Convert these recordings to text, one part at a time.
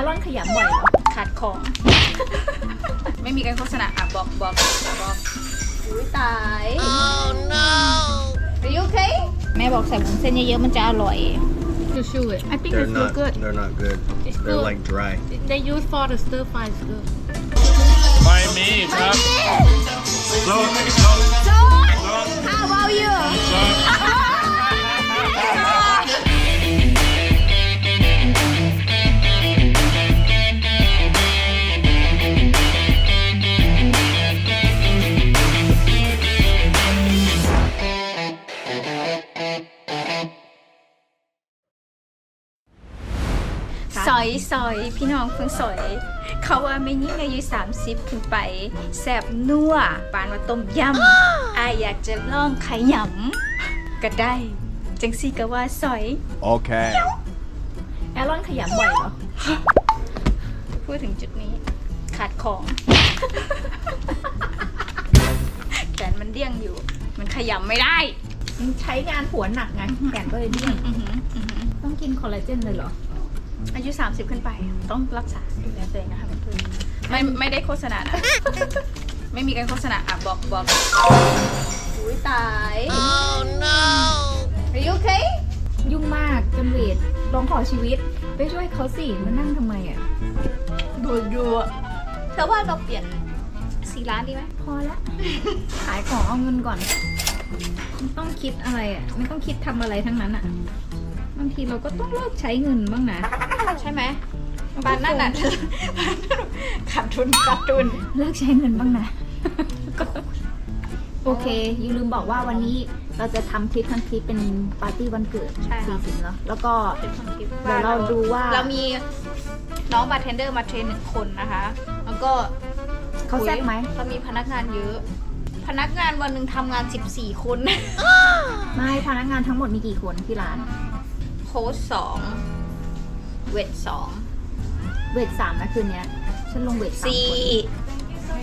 อรอนขยำบ่อยเหรอขาดของ ไม่มีการโฆษณาอะบอกบอกบอกอุ้ยตาย oh no Are you okay แม่บอกใส่วุ้นเส้นเยอะๆมันจะอร่อย You should I think They're it's so not. good They're not good. It's They're good. like dry. They use for the stir fry is good ไม่มีครับโซนโซน So How about you สอยสอยพี่น้องเพิ่งสอย เขาว่าไม่ยิ่งอายุ 30 ขึ้นไปแสบนัวปานว่าต้มยำอายอยากจะลองขยำก็ได้ จังซี่ก็ว่าสอย Okay. แอรอนขยำบ่อยเหรอ พูดถึงจุดนี้ ขาดของ แขนมันเดี้ยงอยู่ มันขยำไม่ได้ใช้งานผัวหนักไงแขนก็เลยเดี่ยงอื้อหืออื้อหือ ต้องกินคอลลาเจนเลยเหรอ อายุ 30 ขึ้นไป ต้องรักษาดูแลตัวเองนะคะเพื่อนๆไม่ไม่ได้โฆษณานะ ไม่มีการโฆษณาอะบอกบอกอุ้ยตาย oh no Are you okay ยุ่งมากจนเวทร้องขอชีวิต ไปช่วยเขาสิมานั่งทำไมอะดูดูเธอว่าเราเปลี่ยนสีร้านดีไหมพอละ ขายของเอาเงินก่อนไม่ต้องคิดอะไรอะ ไม่ต้องคิดทำอะไรทั้งนั้นอะ บางทีเราก็ต้องเลิกใช้เงินบ้างนะ ใช่ไหมบ้านนั่นน่ะขาดทุนขาดทุน เลิกใช้เงินบ้างนะ โอเคอยูลืมบอกว่าวันนี้เราจะทำคลิปทั้งคลิปเป็นปาร์ตี้วันเกิดใช่ค่ะ 40แล้วแล้วก็เดี๋เดี๋ยวเราดูว่าเรามีน้องบาร์เทนเดอร์มาเทรนหนึ่งคนนะคะ แล้วก็เขาแซ่บไหม เรามีพนักงานเยอะ พนักงานวันหนึ่งทำงาน 14 คน ไม่พนักงานทั้งหมดมีกี่คนที่ร้าน โค้ชสอง เวทสองเวทสามนะคืนเนี้ย ฉันลงเวทสามสี่คน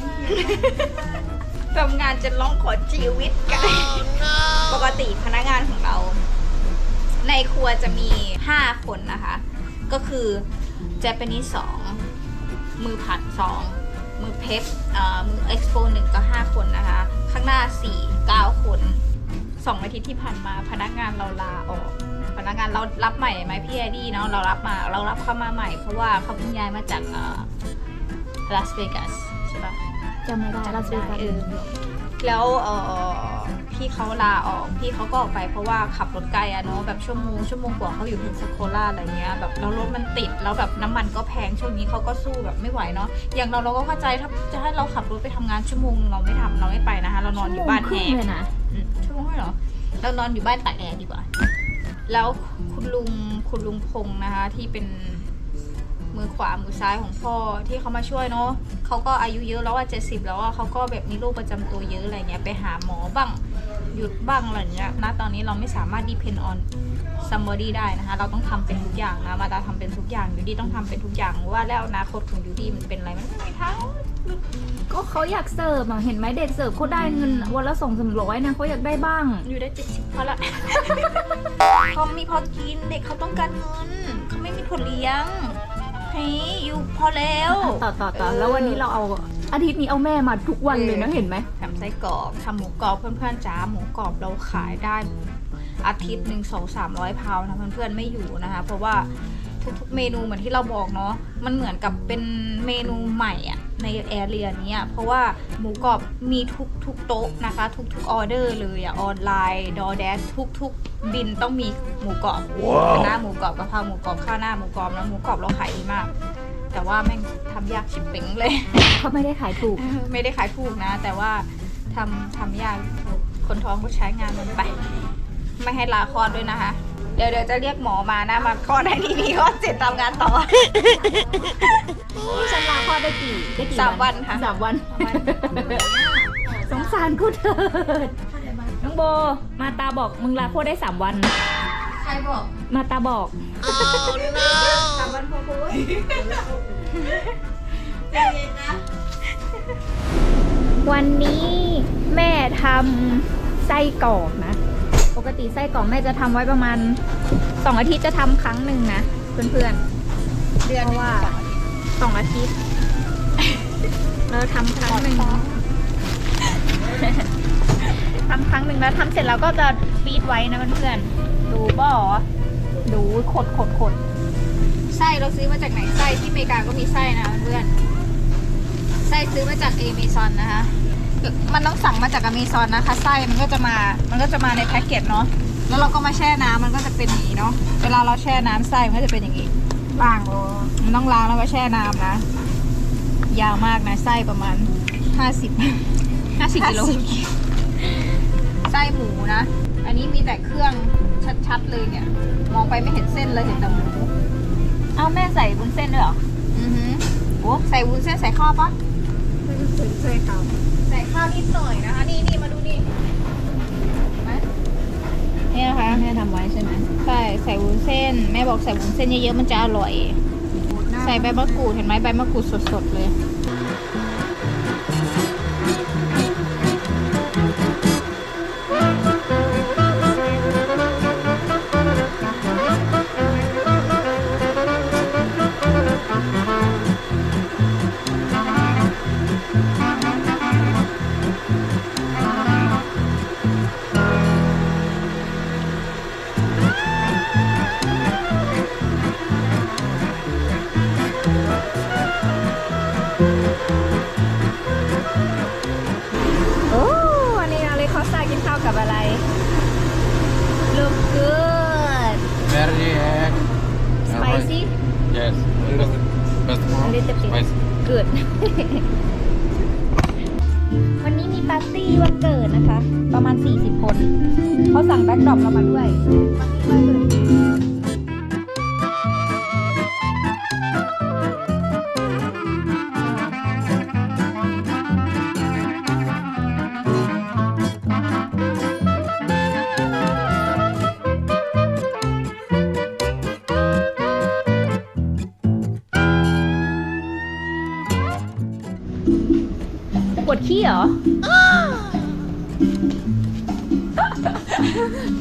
ทำงานจะร้องขอชีวิตกัน ปกติพนักงานของเรา ในครัวจะมี 5 คนนะคะ ก็คือเจแปนิสสองมือผัด2มือเพปเอ่อมือเอ็กซ์โปหนึ่งก็ 5 คนนะคะ ข้างหน้า 4 9 คนสองอาทิตย์ที่ผ่านมาพนักงานเราลาออกพ นักงานเรารับใหม่ไหมพี่ไอดีเนาะเรารับมาเรารับเข้ามาใหม่เพราะว่าเขาเพิ่งย้ายมาจากลาสเวกัสใช่ปะจำไม่ได้เราซื้อกันเออแล้วเออพี่เขาลาออกพี่เขาก็ออกไปเพราะว่าขับรถไกลอะเนาะแบบชั่วโมงชั่วโมงกว่าเขาอยู่เพนซาโคล่าอะไรเงี้ยแบบแล้วรถมันติดแล้วแบบน้ำมันก็แพงช่วงนี้เขาก็สู้แบบไม่ไหวเนาะอย่างเราเราก็เข้าใจถ้าจะให้เราขับรถไปทำงานชั่วโมงนึงเราไม่ทำเราไม่ไปนะคะเรานอนอยู่บ้านชั่วแอโมงครึ่งร์เลยนะอืมชั่วโมงเหรอเรานอนอยู่บ้านตากแอร์ดีกว่า แล้วคุณลุงคุณลุงพงษ์นะคะที่เป็นมือขวามือซ้ายของพ่อที่เขามาช่วยเนาะเขาก็อายุเยอะแล้วว่าเจ็ดสิบแล้วอะเขาก็แบบมีโรคประจำตัวเยอะอะไรเงี้ยไปหาหมอบ้าง หยุดบ้างอะไรเงี้ยณตอนนี้เราไม่สามารถ depend on somebody ได้นะคะ เราต้องทำเป็นทุกอย่างนะ มาตาทำเป็นทุกอย่างอยู่ดีต้องทำเป็นทุกอย่างว่าแล้วอนาคตของยูดีมันเป็นอะไรมันไม่เท่าก็เขาอยากเสิร์ฟอะเห็นไหมเด็กเสิร์ฟเขาได้เงินวันละสองสามร้อยนะเขาอยากได้บ้าง อยู่ได้เจ็ดสิบพอละเขามีพอกินเด็กเขาต้องการเงินเขาไม่มีทุนเลี้ยง เฮ้ยอยู่พอแล้ว ต่อต่อต่อแล้ววันนี้เราเอาอาทิตย์นี้เอาแม่มาทุกวันเลยนะเห็นไหมทำไส้กรอกทำหมูกรอบเพื่อนๆจ้าหมูกรอบเราขายได้อาทิตย์หนึ่งสองสามร้อยพาวนะเพื่อนๆไม่อยู่นะคะ เพราะว่าทุกๆเมนูเหมือนที่เราบอกเนาะมันเหมือนกับเป็นเมนูใหม่อะ ในแอเรียนี้อะเพราะว่าหมูกรอบมีทุกทุกโต๊ะนะคะ ทุกๆออเดอร์เลยอะออนไลน์ดอแดสทุกๆบินต้องมีหมูกรอบคณะหมูกรอบกะเพราหมูกรอบข้าวหน้าหมูกรอบแล้วหมูกรอบเราขายดีมาก แต่ว่าแม่งทำยากชิบเป่งเลยเขาไม่ได้ขายถูก ไม่ได้ขายถูกนะ แต่ว่าทำทำยากคนท้องก็ใช้งานมันไป ไม่ให้ลาคลอดด้วยนะคะ เดี๋ยวเดี๋ยวจะเรียกหมอมานะมาคลอดให้ที่นี่คลอดเสร็จทำงานต่อ ฉันลาคลอดได้กี่ได้กี่สามวันค่ะ สามวัน สงสารกูเถิด น้องโบ มาตาบอกมึงลาคลอดได้สามวัน ใครบอก มาตาบอก สามวันพอพูดวันนี้แม่ทำไส้กรอกนะ ปกติไส้กรอกแม่จะทำไว้ประมาณสองอาทิตย์จะทำครั้งหนึ่งนะเพื่อนเดือนหนึ่งเพราะว่าสองอาทิตย์สองอาทิตย์เราทำครั้งหนึ่งทำครั้งหนึ่งแล้วทำเสร็จแล้วก็จะฟีดไว้นะเพื่อนๆดูบ่อดูขดขดขดไส้เราซื้อมาจากไหนไส้ที่อเมริกาก็มีไส้นะเพื่อนไส้ซื้อมาจากเอเมซอนนะคะ มันต้องสั่งมาจากอเมซอนนะคะไส้มันก็จะมา มันก็จะมาในแพ็กเกจเนาะ แล้วเราก็มาแช่น้ำมันก็จะเป็นอย่างนี้เนาะ เวลาเราแช่น้ำไส้มันก็จะเป็นอย่างนี้ล่างโอมันต้องล้างแล้วก็แช่น้ำนะ ยาวมากนะไส้ประมาณห้าสิบห้าสิบกิโลไส้หมูนะ อันนี้มีแต่เครื่องชัดๆเลยเนี่ย มองไปไม่เห็นเส้นเลยเห็นแต่หมู เอาแม่ใส่บุญเส้นด้วยเหรอ อือหือโอ้ใส่วุ้นเส้นใส่ข้าวปะไม่เคย เคยเขาใส่ข้าวนิดหน่อยนะคะ นี่นี่มาดูนี่เห็นไหมนี่นะคะแม่ทำไว้ใช่ไหมใช่ใส่วุ้นเส้น แม่บอกใส่วุ้นเส้นเยอะๆมันจะอร่อย ใส่ใบมะกรูดเห็นไหมใบมะกรูดสดๆเลย Nice. good วันนี้มีปาร์ตี้วันเกิดนะคะ ประมาณ 40 คน เขาสั่งแบ็คดรอปเรามาด้วยปวด ขี้เหรอ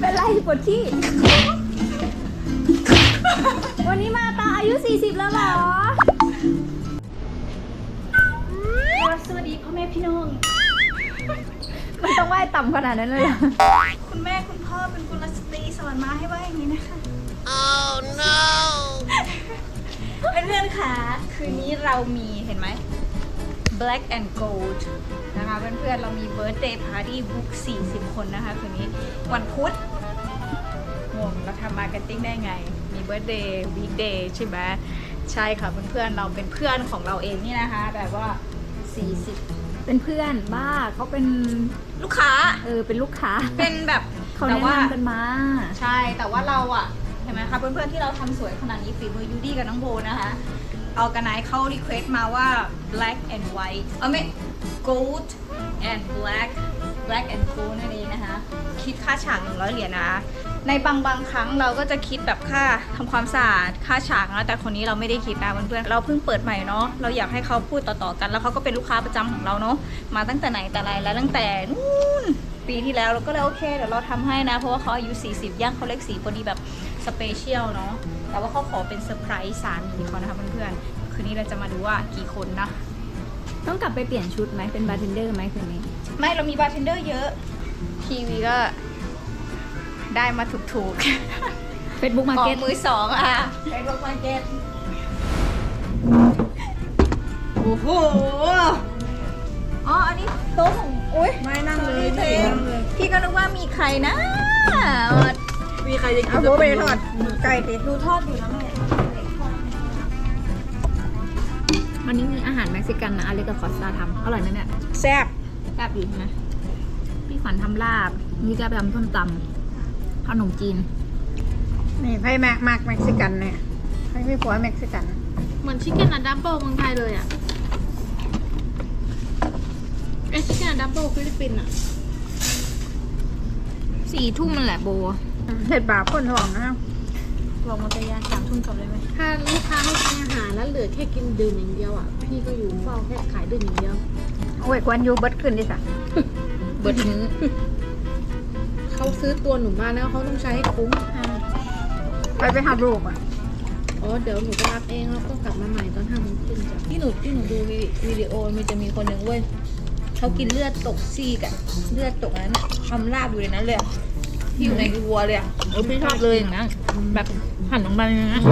เป็นไรปวดขี้ วันนี้มาตาอายุ 40 แล้วเหรอ สวัสดีพ่อแม่พี่น้อง มันต้องไหว้ต่ำขนาดนั้นเลยเหรอ คุณแม่คุณพ่อเป็นกุลสตรีสอนมาให้ว่าอย่างนี้นะคะเพื่อนๆค่ะ คืนนี้เรามีเห็นไหม Black and Gold นะคะ เพื่อนๆ เรามี Birthday Party Book 40 คนนะคะคืนนี้วันพุธงงเราทำมาร์เก็ตติ้งได้ไง มี Birthday Weekday ใช่ไหมใช่ค่ะเพื่อนๆ เราเป็นเพื่อนของเราเองนี่นะคะแบบว่า 40 เป็นเพื่อนบ้าเขาเป็นลูกค้า เออเป็นลูกค้า เป็นแบบเขาแต่แนะว่านำกันมา ใช่แต่ว่าเราอะเห็นไหมคะเพื่อนๆที่เราทำสวยขนาดนี้ฝีมือยูดี้กับน้องโบนะคะเอากันไนเขารีเควสต์มาว่า black and white เออไม่ gold and black black and gold นั่นเองนะคะ คิดค่าฉาก100เหรียญนะ ในบางบางครั้งเราก็จะคิดแบบค่าทำความสะอาดค่าฉากนะแต่คนนี้เราไม่ได้คิดนะเพื่อนๆเราเพิ่งเปิดใหม่เนาะเราอยากให้เขาพูดต่อๆกัน แล้วเขาก็เป็นลูกค้าประจำของเราเนาะมาตั้งแต่ไหนแต่ไรแล้วตั้งแต่นู่นปีที่แล้วเราก็เลยโอเคเดี๋ยวเราทำให้นะ เพราะว่าเขาอายุ 40 ย่างเขาเลขสีพอดีแบบสเปเชียลเนาะแต่ว่าเขาขอเป็นเซอร์ไพรส์สามีเขานะคะเพื่อนๆคืนนี้เราจะมาดูว่ากี่คนนะ ต้องกลับไปเปลี่ยนชุดไหมเป็นบาร์เทนเดอร์ไหมคืนนี้ ไม่เรามีบาร์เทนเดอร์เยอะ ทีวีก็ได้มาถูกๆ Facebook ของ Market มือสองอะเฟซบุ๊กมาร์เก็ตโอ้โห อ๋อ อันนี้โต๊ะของอุ้ยไม่นั่งเลยพี่พี่เทนั่มงเลย พี่ก็นึกว่ามีใครนะ มีใครจะกิเอานโบไปทอดไก่ดิดูทอดอยู่นะแม่ วันนี้มีอาหารเม็กซิกันนะอเล็กกับคอสตาทำอร่อยไหมเนี่ยแซ่บแซ่บอยู่ใช่ไหมพี่ขวัญทำลาบ นี่จะไปทำส้มตำขนมจีน นี่ไพ่แม็กมากเม็กซิกันเนี่ยไพ่ไม่ผัวเม็กซิกัน เหมือนชิคเก้นอะดับเบิลเมืองไทยเลยอะเอ้ชิคเก้นอะดับเบิลฟิลิปปินส์อะสี่ทุ่มมันแหละโบเห็ดบาปคนท้องนะบ อกมาตยาสามทุ่มจบเลยไหมถ้าลูกค้าให้กินอาหารแล้วเหลือแค่กินดื่มอย่างเดียวอะพี่ก็อยู่เฝ้าแค่ขายดื่มอย่างเดียวโอ้ยควันอยูเบิดขึ้นดิสะเบิดมื้อเขาซื้อตัวหนูมาแล้วเขาต้องใช้ให้คุ้มไปไปหาลูกอะอ๋อเดี๋ยวหนูไปรับเองแล้วก็กลับมาใหม่ตอนห้าโมงครึ่งจ้ะที่หนูที่หนูดูวิวิดีโอมันจะมีคนหนึ่งเว้ยเขากินเลือดตกซีกอะเลือดตกอันนั้นอะทำลาบอยู่ในนั้นเลยอะที่อยู่ในวัวเลยอะโอ้พี่ชอบเลยอย่างนั้นแบบ หั่นลงมาเลยนะ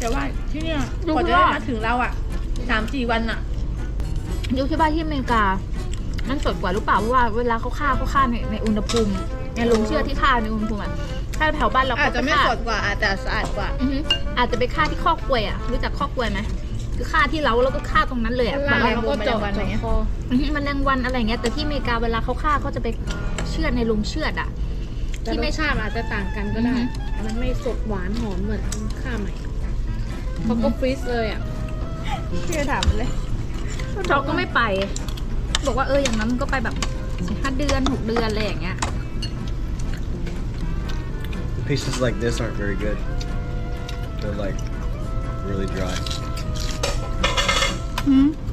แต่ว่าที่เนี่ยกว่าจะได้มาถึงเราอะสามสี่วันอะยุคที่บ้านที่อเมริกา มันสดกว่าหรือเปล่าเพราะว่าเวลาเขาฆ่าเขาฆ่าในในอุณหภูมิในโรงเชือดที่ฆ่าในอุณหภูมิอะถ้าแถวบ้านเราอาจจะไม่ฆ่สดกว่าอาจจะสะอาดกว่า อือฮึอาจจะไปฆ่าที่คอกกล้วยอะรู้จักคอกกล้วยไหมคือฆ่าที่เล้าแล้วก็ฆ่าตรงนั้นเลยอะล่าแบบแมงมุมแมลงวันอะไรเงี้ยอือฮึแมันแรงวันอะไรเงี้ยแต่ที่อเมริกาเวลาเขาฆ่าเขาจะไปเชือดในโรงเชือดอะแต่ ที่รไม่สชาติอาจจะต่างกันก็ได้ อือฮึ มันไม่สดหวานหอมเหมือนข้าวใหม่เขาก็ฟรีซเลยอะพี่ถามเลยเราก็ไม่ไป บอกว่าเอออย่างนั้นมันก็ไปแบบสี่ห้าเดือนหกเดือนอะไรอย่างเงี้ย Pieces like this aren't very good. They're like really dry.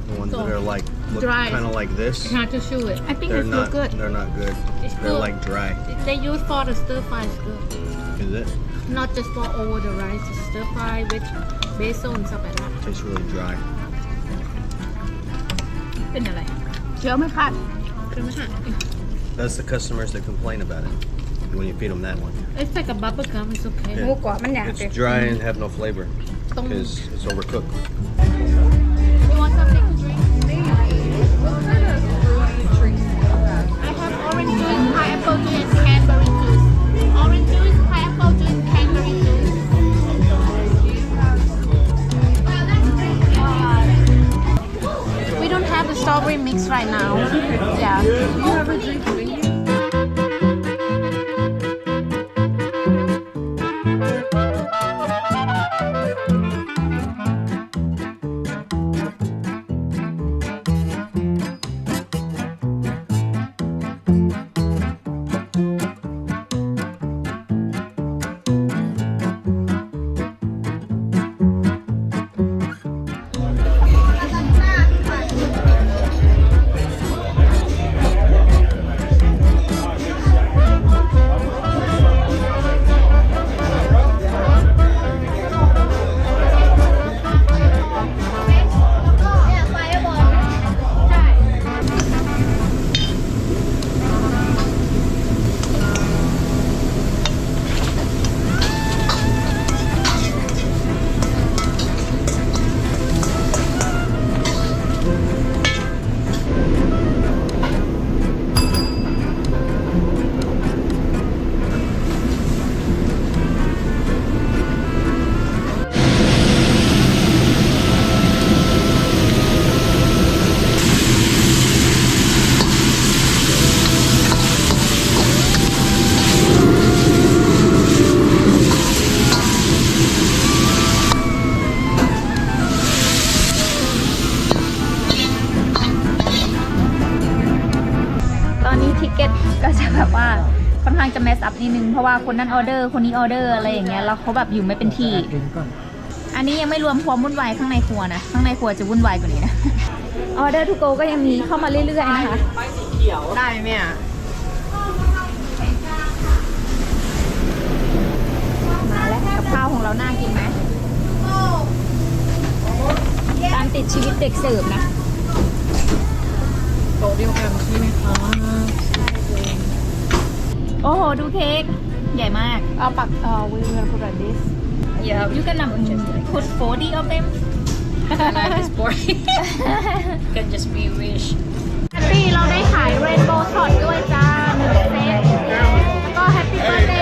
The ones that are like look Dry. kind of like this, hard to chew it I think they're it's still not. good They're not good. It's They're good. like dry. they use for the stir fry is good Is it? not just for over the rice the stir fry with basil and stuff like that Tastes really dry. เป็นอะไร เคี้ยวไม่ขาด คือไม่ค่ะ That's the customers that complain about it when you feed them that one. it's like a bubble gum it's okay หมูกรอบมันอยาก It's dry and have no flavor Don't- because it's overcooked. Juice orange juice pineapple juice cranberry juice We don't have the strawberry mix right now. Yeah. นิดนึงเพราะว่าคนนั้นออเดอร์คนนี้ออเดอร์อะไรอย่างเงี้ยแล้วเขาแบบอยู่ไม่เป็นที่ อันนี้ยังไม่รวมความวุ่นวายข้างในครัวนะข้างในครัวจะวุ่นวายกว่านี้นะออเดอร์ทูโกก็ยังมีเข้ามาเรื่อยๆนะคะได้ไหมอะมาแล้วกับข้าวของเราน่ากินไหมตามติดชีวิตเด็กเสิร์ฟนะโตะเดียวกันใช่ไหมคะ โอ้โห ดูเค้กใหญ่มาก เอาปักเอ่อ we will put like this Yeah, you can um, put 40 of them. can just be wish แฮปปี้เราได้ขายเรนโบว์ช็อตด้วยจ้าหนึ่งเซตแล้วก็แฮปปี้เบิร์ดเดย์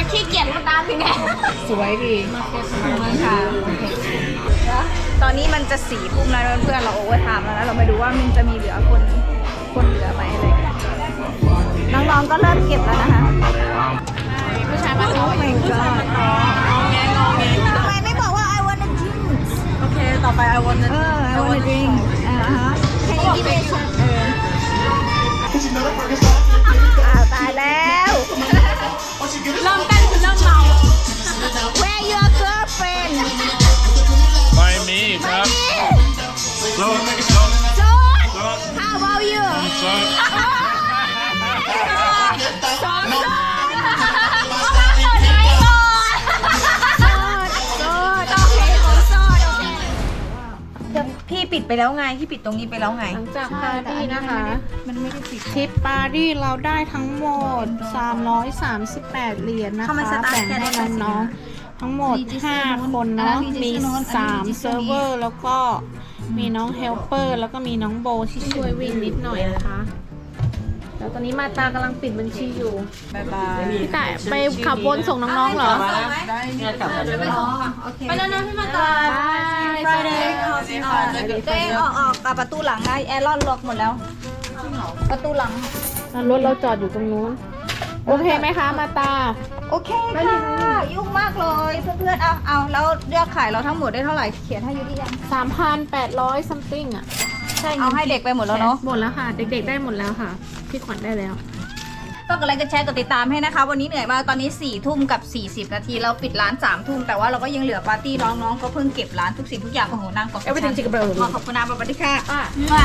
อะขี้เกียจรดน้ำยังไงสวยดีค่ะตอนนี้มันจะสี่ทุ่มแล้วเพื่อนๆเราโอเวอร์ไทม์แล้วนะเรามาดูว่ามันจะมีเหลือคนคนเหลือไหมอะไรอย่างเงี้ยน้องๆก็เริ่มเก็บแล้วนะคะผู้ชายมาต่อ my god ทำไมไม่บอกว่า I wanna drink โอเค ต่อไป I want เออ I wanna drink อ่าฮะ Can you give me a shot เอออ้าวตายแล้ว เริ่มเต้นคือเริ่มเมา Where your girlfriend ปิดไปแล้วไงพี่ปิดตรงนี้ไปแล้วไง หลังจากปาร์ตี้นะคะ มันไม่ได้ปิดทริปปารีสเราได้ทั้งหมด 338 เหรียญนะทำไมสคะตาร์ทแบ่งแค่ให้ได้น้องๆทั้งหมด 5 คนเนาะอันนั้นมี register note อันนี้3 register เซิร์ฟเวอร์ แล้วก็มีน้องเฮลเปอร์ แล้วก็มีน้องโบที่ช่วยวิ่งนิดหน่อยนะคะ แล้วตอนนี้มาตากำลังปิดบัญชีอยู่บายบาย พี่แต่ไปขับวนส่งน้องๆเหรอ ได้เนี่ยกลับกันโอเคไปแล้วนะพี่มาตา Bye Friday ตัวเองออกออกกับประตูหลังได้แอรอนล็อกหมดแล้ว ประตูหลังแล้วรถเราจอดอยู่ตรงนู้น โอเคไหมคะมาตา โอเคค่ะยุ่งมากเลยเพื่อนๆเอาเอาแล้วยอดขายเราทั้งหมดได้เท่าไหร่เขียนให้ยูดียัง3,800 something อะ เอาให้เด็กไปหมดแล้วเนาะหมดแล้วค่ะ เด็กๆได้หมดแล้วค่ะ พี่ขวัญได้แล้วก็กดไลค์กดแชร์กดติดตามให้นะคะ วันนี้เหนื่อยมากตอนนี้4ี่ทุ่มกับ 40 นาทีเราปิดร้าน3ามทุ่มแต่ว่าเราก็ยังเหลือปาร์ตี้น้องๆก็เพิ่งเก็บร้านทุกสิ่งทุกอย่างโอ้โหนั่งกด Everything ขอขอบคุณนะสวัสดีค่ะอะว่า